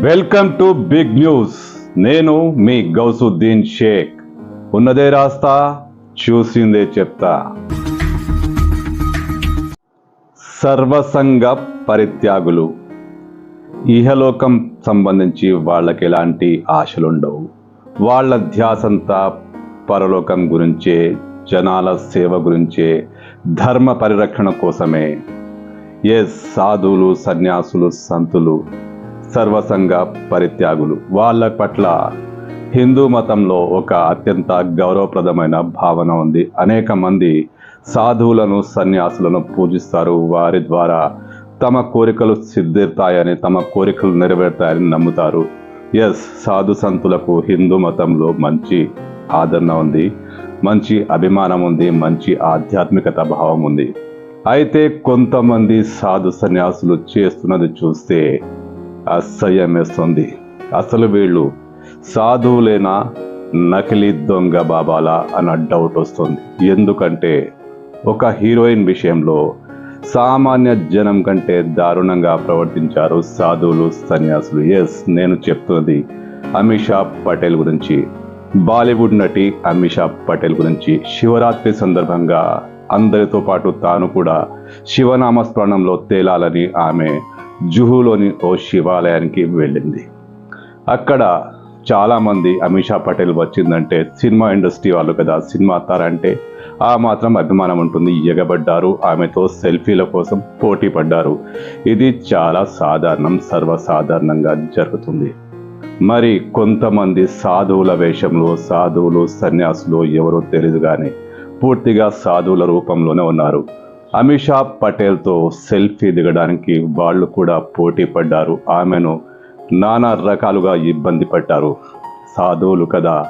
Welcome to big news. నేను మీ గౌసుద్దీన్ షేక్. ఉన్నదే రాస్తా చూసిందే చెప్తా. సర్వసంగ పరిత్యాగులు. ఇహలోకం సంబంధించి వాళ్ళకి ఎలాంటి ఆశలుండవు. వాళ్ళ ధ్యాసంతా పరలోకం గురించే జనాల సేవ గురించే ధర్మ పరిరక్షణ కోసమే. ఎస్ సాధువులు సన్యాసులు సంతులు సర్వసంగ పరిత్యాగులు. వాళ్ళ పట్ల హిందూ మతంలో ఒక అత్యంత గౌరవప్రదమైన భావన ఉంది. అనేక మంది సాధువులను సన్యాసులను పూజిస్తారు. వారి ద్వారా తమ కోరికలు సిద్ధిస్తాయని తమ కోరికలు నెరవేరుతాయని నమ్ముతారు. ఎస్ సాధు సంతులకు హిందూ మతంలో మంచి ఆదరణ ఉంది. మంచి అభిమానం ఉంది. మంచి ఆధ్యాత్మికత భావం ఉంది. అయితే కొంతమంది సాధు సన్యాసులు చేస్తున్నది చూస్తే అసహ్యమేస్తుంది అసలు వీళ్ళు సాధువులేనా? నకిలీ దొంగ బాబాలా అన్న డౌట్ వస్తుంది. ఎందుకంటే ఒక హీరోయిన్ విషయంలో సామాన్య జనం కంటే దారుణంగా ప్రవర్తించారు సాధువులు సన్యాసులు. ఎస్ నేను చెప్తున్నది అమిషా పటేల్ గురించి. బాలీవుడ్ నటి అమిషా పటేల్ గురించి. శివరాత్రి సందర్భంగా అందరితో పాటు తాను కూడా శివనామ స్మరణంలో తేలాలని ఆమె జుహులోని ఓ శివాలయానికి వెళ్ళింది. అక్కడ చాలామంది అమిషా పటేల్ వచ్చిందంటే సినిమా ఇండస్ట్రీ వాళ్ళు కదా సినిమా తారంటే ఆ మాత్రం అభిమానం ఉంటుంది. ఎగబడ్డారు ఆమెతో సెల్ఫీల కోసం పోటీ పడ్డారు. ఇది చాలా సాధారణం సర్వసాధారణంగా జరుగుతుంది. మరి కొంతమంది సాధువుల వేషంలో సాధువులు సన్యాసులు ఎవరో తెలియదు కానీ పూర్తిగా సాధువుల రూపంలోనే ఉన్నారు. అమిషా పటేల్తో సెల్ఫీ దిగడానికి వాళ్ళు కూడా పోటీ పడ్డారు. ఆమెను నానా రకాలుగా ఇబ్బంది పడ్డారు సాధువులు కదా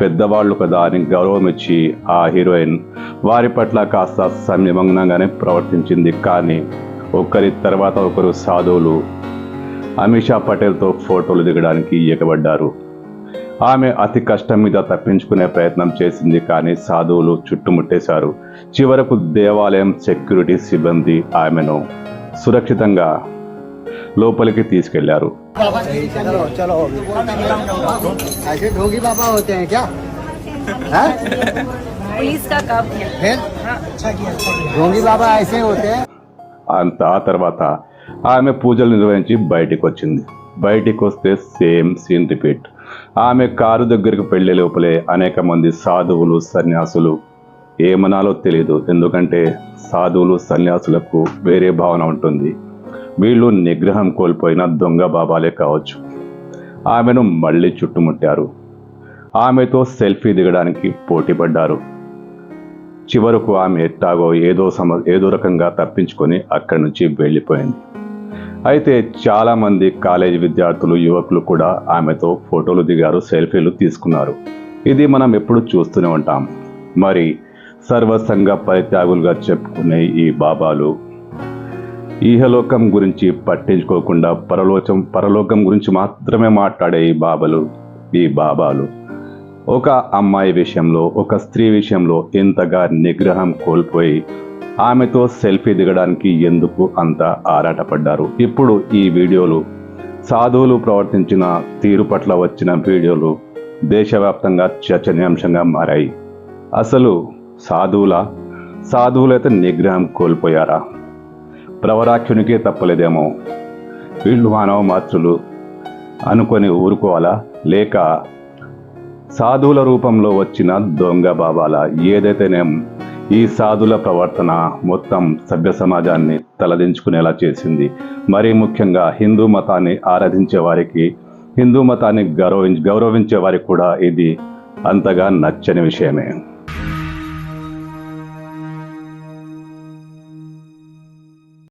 పెద్దవాళ్ళు కదా అని గౌరవం ఇచ్చి ఆ హీరోయిన్ వారి పట్ల కాస్త సంయమనంగానే ప్రవర్తించింది. కానీ ఒకరి తర్వాత ఒకరు సాధువులు అమిషా పటేల్తో ఫోటోలు దిగడానికి ఎగబడ్డారు. ఆమె అతి కష్టం మీద తప్పించుకునే ప్రయత్నం చేసింది కానీ సాధువులు చుట్టుముట్టేశారు. చివరకు దేవాలయం సెక్యూరిటీ సిబ్బంది ఆమెను సురక్షితంగా లోపలికి తీసుకెళ్ళారు. అంత ఆ తర్వాత ఆమె పూజలు నిర్వహించి బయటికి వచ్చింది బయటికి వస్తే సేమ్ సీన్ రిపీట్ ఆమె కారు దగ్గరకు వెళ్ళే లోపలే అనేక మంది సాధువులు సన్యాసులు. ఏమనాలో తెలియదు ఎందుకంటే సాధువులు సన్యాసులకు వేరే భావన ఉంటుంది. వీళ్ళు నిగ్రహం కోల్పోయిన దొంగ బాబాలే కావచ్చు. ఆమెను మళ్ళీ చుట్టుముట్టారు. ఆమెతో సెల్ఫీ దిగడానికి పోటీపడ్డారు. చివరకు ఆమె ఎట్టాగో ఏదో సమ ఏదో రకంగా తప్పించుకొని అక్కడి నుంచి వెళ్ళిపోయింది. అయితే చాలామంది కాలేజీ విద్యార్థులు యువకులు కూడా ఆమెతో ఫోటోలు దిగారు సెల్ఫీలు తీసుకున్నారు. ఇది మనం ఎప్పుడు చూస్తూనే ఉంటాం. మరి సర్వసంగ పరిత్యాగులుగా చెప్పుకునే ఈ బాబాలు ఈహలోకం గురించి పట్టించుకోకుండా పరలోచం పరలోకం గురించి మాత్రమే మాట్లాడే ఈ బాబాలు ఈ బాబాలు. ఒక అమ్మాయి విషయంలో ఒక స్త్రీ విషయంలో ఇంతగా నిగ్రహం కోల్పోయి ఆమెతో సెల్ఫీ దిగడానికి ఎందుకు అంత ఆరాటపడ్డారు? ఇప్పుడు ఈ వీడియోలు సాధువులు ప్రవర్తించిన తీరు పట్ల వచ్చిన వీడియోలు దేశవ్యాప్తంగా చర్చనీయాంశంగా మారాయి. అసలు సాధువుల? సాధువులైతే నిగ్రహం కోల్పోయారా? ప్రవరాఖ్యునికే తప్పలేదేమో. వీళ్ళు మానవ మాతృలు అనుకొని ఊరుకోవాలా? లేక సాధువుల రూపంలో వచ్చిన దొంగ బాబాల? ఏదైతేనేం ఈ సాధుల ప్రవర్తన మొత్తం సభ్య సమాజాన్ని తలదించుకునేలా చేసింది. మరీ ముఖ్యంగా హిందూ మతాన్ని ఆరాధించే వారికి హిందూ మతాన్ని గౌరవించ గౌరవించే వారికి కూడా ఇది అంతగా నచ్చని విషయమే.